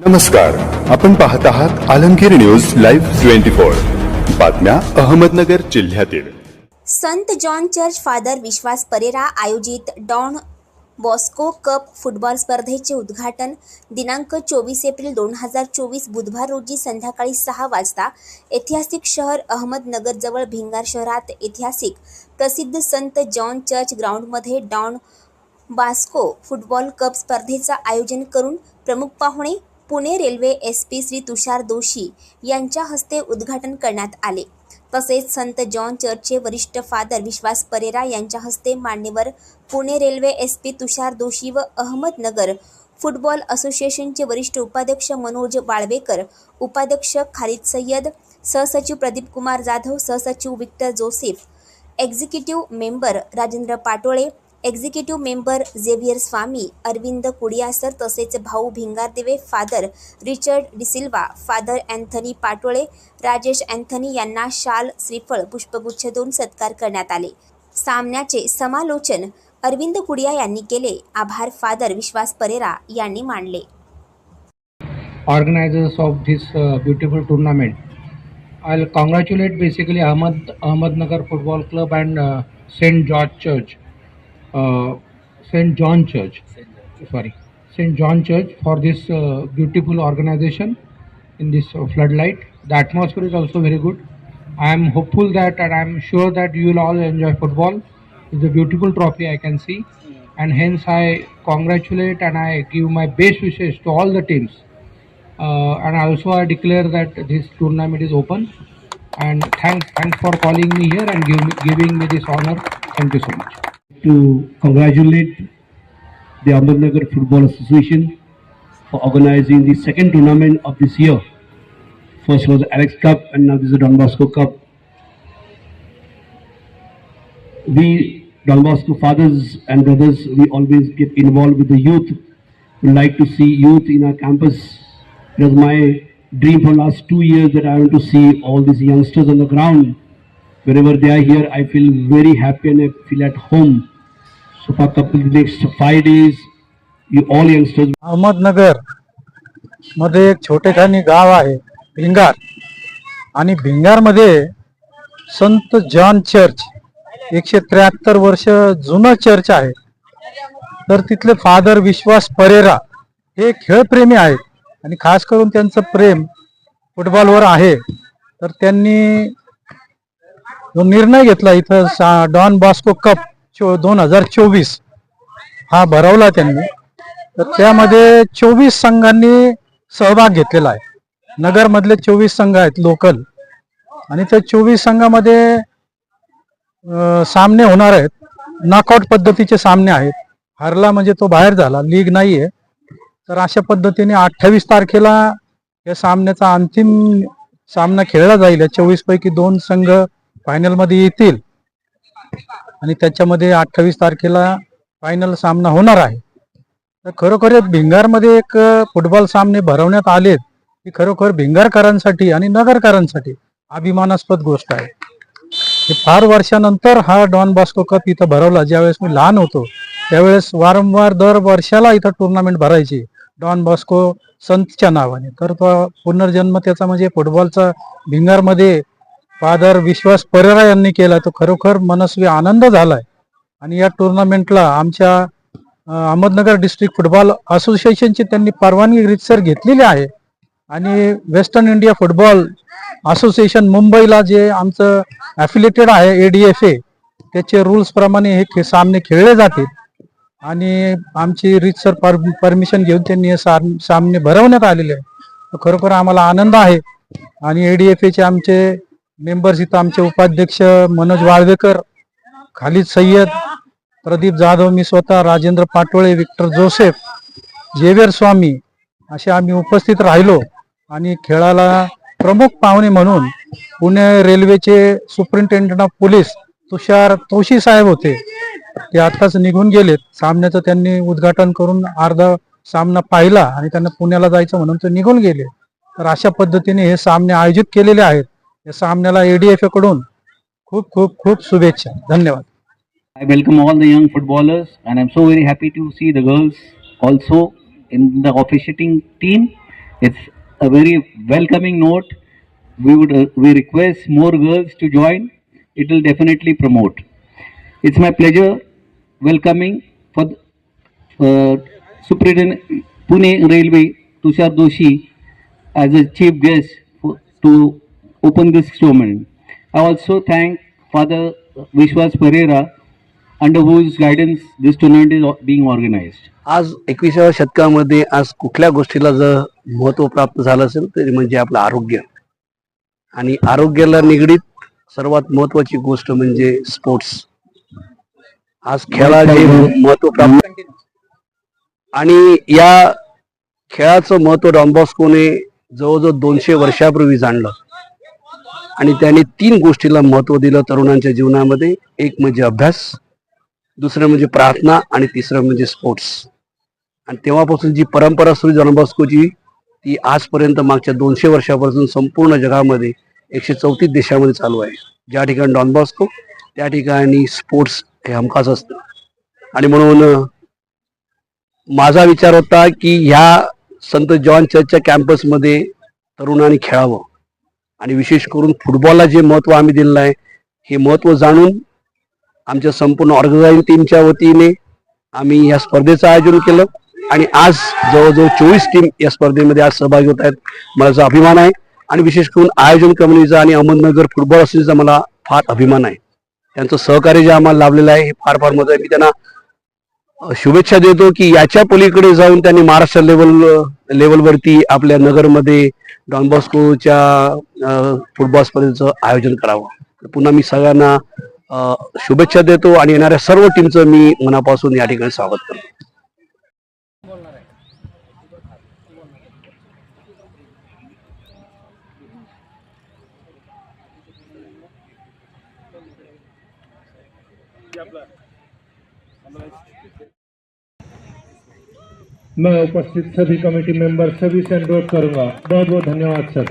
नमस्कार आपण पाहत आहात Alamgir news live twenty four. बातम्या अहमदनगर जिल्ह्यातील. संत John church father Vishwas Pereira आयोजित डॉन बॉस्को कप फुटबॉल स्पर्धेचे उद्घाटन दिनांक चोवीस एप्रिल दोन हजार चोवीस बुधवार रोजी संध्याकाळी सहा वाजता ऐतिहासिक शहर अहमदनगरजवळ भिंगार शहरात ऐतिहासिक प्रसिद्ध संत जॉन चर्च ग्राउंडमध्ये डॉन बास्को फुटबॉल कप स्पर्धेचं आयोजन करून प्रमुख पाहुणे Pune railway S P Shri Tushar Doshi यांच्या हस्ते उद्घाटन करण्यात आले. तसेच संत जॉन चर्चचे वरिष्ठ फादर विश्वास परेरा यांच्या हस्ते मान्यवर Pune railway S P Tushar Doshi व अहमदनगर फुटबॉल असोसिएशनचे वरिष्ठ उपाध्यक्ष मनोज वाळवेकर उपाध्यक्ष खालिद सय्यद सहसचिव प्रदीप कुमार जाधव सहसचिव Victor Joseph executive member Rajendra Patole executive member Xavier Swami Arvind Kudiyasar तसेच Bhau Bhingardeve father Richard D'Silva father Anthony Patole Rajesh Anthony यांना शाल श्रीफळ पुष्पगुच्छ देऊन सत्कार करण्यात आले. सामन्याचे समालोचन अरविंद कुडिया यांनी केले. आभार फादर विश्वास परेरा यांनी मानले. Organisers of this beautiful tournament I congratulate basically Ahmad Ahmednagar football club and Saint George church Uh, Saint John Church, sorry, Saint John Church for this uh, beautiful organization in this uh, floodlight. The atmosphere is also very good. I am hopeful that and I am sure that you will all enjoy football. It's a beautiful trophy I can see, and hence I congratulate and I give my best wishes to all the teams. Uh, and also I declare that this tournament is open. And thanks, thanks for calling me here and give me, giving me this honor. Thank you so much. To congratulate the Ahmednagar Football Association for organizing the second tournament of this year. First was the Alex Cup and now this is the Don Bosco Cup. We Don Bosco fathers and brothers, we always get involved with the youth. We like to see youth in our campus. It was my dream for last two years that I want to see all these youngsters on the ground. Wherever they are here, I feel very happy and I feel at home. So for the next five days, you all youngsters अहमदनगरमध्ये एक छोटेखानी गाव आहे भिंगार. आणि भिंगारमध्ये संत John church एकशे त्र्याहत्तर वर्ष जुनं चर्च आहे. तर तिथले फादर विश्वास परेरा हे खेळप्रेमी आहेत. आणि खास करून त्यांचं प्रेम फुटबॉलवर आहे. तर त्यांनी जो निर्णय घेतला इथं डॉन बॉस्को कप चो दोन हजार चोवीस हा भरवला त्यांनी. तर त्यामध्ये चोवीस संघांनी सहभाग घेतलेला आहे. नगरमधले चोवीस संघ आहेत लोकल. आणि त्या चोवीस संघामध्ये सामने होणार आहेत. नॉकआउट पद्धतीचे सामने आहेत. हरला म्हणजे तो बाहेर झाला लीग नाहीये. तर अशा पद्धतीने अठ्ठावीस तारखेला या सामन्याचा अंतिम सामना खेळला जाईल. या चोवीस पैकी दोन संघ फायनलमध्ये येतील. आणि त्याच्यामध्ये अठ्ठावीस तारखेला फायनल सामना होणार आहे. तर खरोखर भिंगारमध्ये एक फुटबॉल सामने भरवण्यात आलेत ही खरोखर भिंगारकरांसाठी आणि नगरकरांसाठी अभिमानास्पद गोष्ट आहे. हे फार वर्षानंतर हा डॉन बॉस्को कप इथं भरवला ज्यावेळेस मी लहान होतो त्यावेळेस वारंवार दर वर्षाला इथं टुर्नामेंट भरायची डॉन बॉस्को संतच्या नावाने. तर तो पुनर्जन्म त्याचा म्हणजे फुटबॉलचा भिंगारमध्ये फादर विश्वास परेरा यांनी केला तो खरोखर मनस्वी आनंद झालाय. आणि या टुर्नामेंटला आमच्या अहमदनगर डिस्ट्रिक्ट फुटबॉल असोसिएशनची त्यांनी परवानगी रितसर घेतलेली आहे. आणि वेस्टर्न इंडिया फुटबॉल असोसिएशन मुंबईला जे आमचं ॲफिलेटेड आहे ए डी एफ ए त्याचे रूल्सप्रमाणे हे खे- सामने खेळले जातील. आणि आमची रितसर पर परमिशन घेऊन त्यांनी हे साम- सामने भरवण्यात आलेले आहे. खरोखर आम्हाला आनंद आहे. आणि ए डी एफ एचे आमचे मेंबर्स इथं आमचे उपाध्यक्ष मनोज वाळवेकर खालिद सय्यद प्रदीप जाधव मी स्वतः Rajendra Patole Victor Joseph Xavier Swami असे आम्ही उपस्थित राहिलो आणि खेळाला प्रमुख पाहुणे म्हणून पुणे रेल्वेचे superintendent of police Tushar Toshi साहेब होते. ते आताच निघून गेलेत. सामन्याचं त्यांनी उद्घाटन करून अर्धा सामना पाहिला आणि त्यांना पुण्याला जायचं म्हणून ते निघून गेले. तर अशा पद्धतीने हे सामने आयोजित केलेले आहेत. या सामन्याला एडीएफकडून खूप खूप खूप शुभेच्छा. धन्यवाद. I welcome all the young footballers and am so very happy to see the girls also in the officiating team it's a very welcoming note we would we request more girls to join it will definitely promote it's my pleasure welcoming for superintendent Pune railway Tushar Joshi as a chief guest to open this tournament. I also thank Father Vishwas Pereira under whose guidance this tournament is being organized. आज एकविसाव्या शतकामध्ये आज कुठल्या गोष्टीला जर महत्त्व प्राप्त झालं असेल तरी म्हणजे आपलं आरोग्य आणि आरोग्याला निगडीत सर्वात महत्वाची गोष्ट म्हणजे स्पोर्ट्स आज खेळाचे जे महत्त्व प्राप्त आणि या खेळाचं महत्त्व डॉनबॉस्कोने जवळजवळ दोनशे वर्षापूर्वी जाणलं आणि त्यांनी तीन गोष्टीला महत्त्व दिलं तरुणांच्या जीवनामध्ये. एक म्हणजे अभ्यास दुसरं म्हणजे प्रार्थना आणि तिसरं म्हणजे स्पोर्ट्स आणि तेव्हापासून जी परंपरा सुरू डॉनबॉस्कोची ती आजपर्यंत मागच्या दोनशे वर्षापासून संपूर्ण जगामध्ये एकशे चौतीस देशामध्ये चालू आहे. ज्या ठिकाणी डॉनबॉस्को त्या ठिकाणी स्पोर्ट्स हे हमखास असतं. आणि म्हणून माझा विचार होता की ह्या संत जॉन चर्चच्या कॅम्पसमध्ये तरुणांनी खेळावं. आणि विशेष करून फुटबॉलला जे महत्त्व आम्ही दिलेलं आहे हे महत्त्व जाणून आमच्या संपूर्ण ऑर्गनायझिंग टीमच्या वतीने आम्ही या स्पर्धेचं आयोजन केलं. आणि आज जवळजवळ चोवीस टीम या स्पर्धेमध्ये आज सहभागी होत आहेत मला याचा अभिमान आहे. आणि विशेष करून आयोजन कमिटीचा आणि अहमदनगर फुटबॉल असोसिएशनचा मला फार अभिमान आहे. त्यांचं सहकार्य जे आम्हाला लाभलेलं आहे हे फार फार मदत आहे. मी त्यांना शुभेच्छा देतो की याच्या पलीकडे जाऊन त्यांनी महाराष्ट्र लेवल लेवलवरती आपल्या नगरमध्ये डॉनबॉस्कोच्या बॉस्कोच्या फुटबॉल स्पर्धेचं आयोजन करावं. तर पुन्हा मी सगळ्यांना शुभेच्छा देतो आणि येणाऱ्या सर्व टीमचं मी मनापासून या ठिकाणी स्वागत करतो. मैं उपस्थित सभी कमेटी मेंबर, सभी से अनुरोध करूँगा। बहुत बहुत धन्यवाद, सर।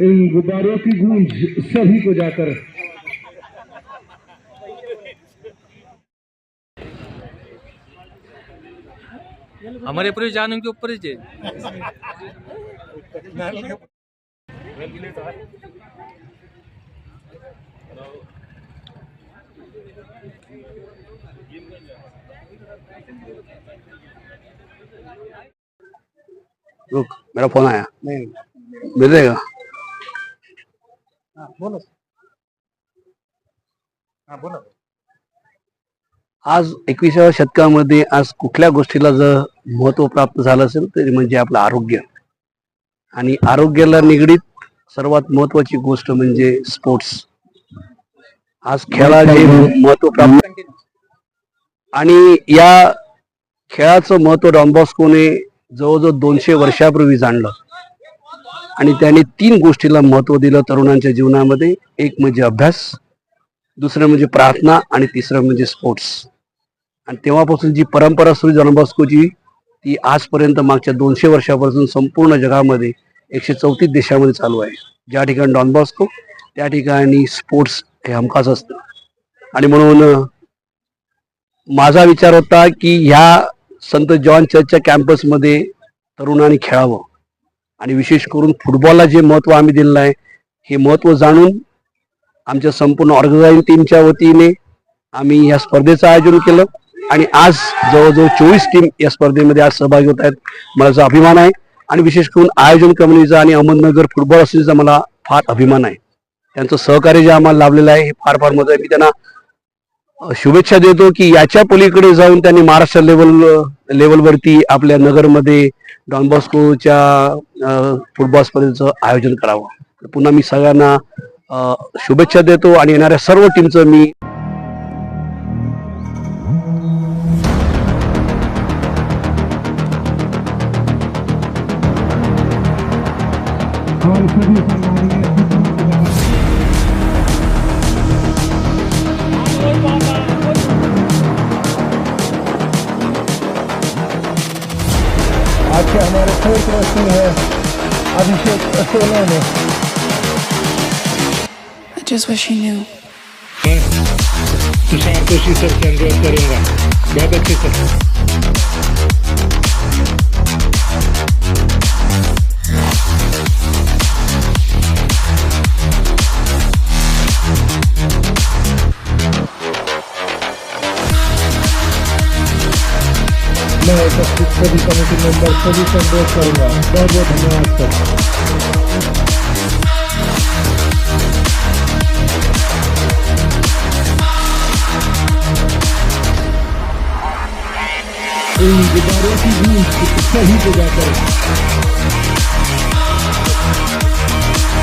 इन गुब्बारों की गूंज सभी को जाकर हमारे पूरे जानों के ऊपर ही रुक मेरा फोन आया। मिल जाएगा आज एकविसाव्या शतकामध्ये आज कुठल्या गोष्टीला जर महत्त्व प्राप्त झालं असेल तरी म्हणजे आपलं आरोग्य. आणि आरोग्याला निगडीत सर्वात महत्वाची गोष्ट म्हणजे स्पोर्ट्स. आज खेळाचे महत्त्व प्राप्त आणि या खेळाचं महत्त्व डॉनबॉस्कोने जवळजवळ दोनशे वर्षापूर्वी जाणलं. आणि त्याने तीन गोष्टीला महत्त्व दिलं तरुणांच्या जीवनामध्ये. एक म्हणजे अभ्यास दुसरं म्हणजे प्रार्थना आणि तिसरं म्हणजे स्पोर्ट्स. आणि तेव्हापासून जी परंपरा सुरू डॉनबॉस्कोची ती आजपर्यंत मागच्या दोनशे वर्षापासून संपूर्ण जगामध्ये एकशे चौतीस देशामध्ये चालू आहे. ज्या ठिकाणी डॉनबॉस्को त्या ठिकाणी स्पोर्ट्स हे हमखास असतं. आणि म्हणून माझा विचार होता की ह्या संत जॉन चर्चच्या कॅम्पसमध्ये तरुणांनी खेळावं. आणि विशेष करून फुटबॉलला जे महत्त्व आम्ही दिलेलं आहे हे महत्त्व जाणून आमच्या संपूर्ण ऑर्गनायझिंग टीमच्या वतीने आम्ही या स्पर्धेचं आयोजन केलं. आणि आज जवळजवळ चोवीस टीम या स्पर्धेमध्ये आज सहभागी होत आहेत मला जो अभिमान आहे. आणि विशेष करून आयोजन कमिटीचा आणि अहमदनगर फुटबॉल असोसिएशनचा मला फार अभिमान आहे. त्यांचं सहकार्य जे आम्हाला लाभलेलं आहे हे फार फार मदत आहे. मी त्यांना शुभेच्छा देतो की याच्या पलीकडे जाऊन त्यांनी महाराष्ट्र लेवल लेवलवरती आपल्या नगरमध्ये डॉनबॉस्कोच्या बॉस्कोच्या फुटबॉल स्पर्धेचं आयोजन करावं. तर पुन्हा मी सगळ्यांना शुभेच्छा देतो आणि येणाऱ्या सर्व टीमचं मी रेस्लिंग है अभिषेक Sonone just wish he knew. मैं तुषार जोशी सर से अनुरोध करूंगा बहुत अच्छे सर उपस्थित सभी कमेटी मेंबर सभी से अनुरोध करूंगा बहुत बहुत धन्यवाद सर. इन गुब्बारों की भी सही जगह पर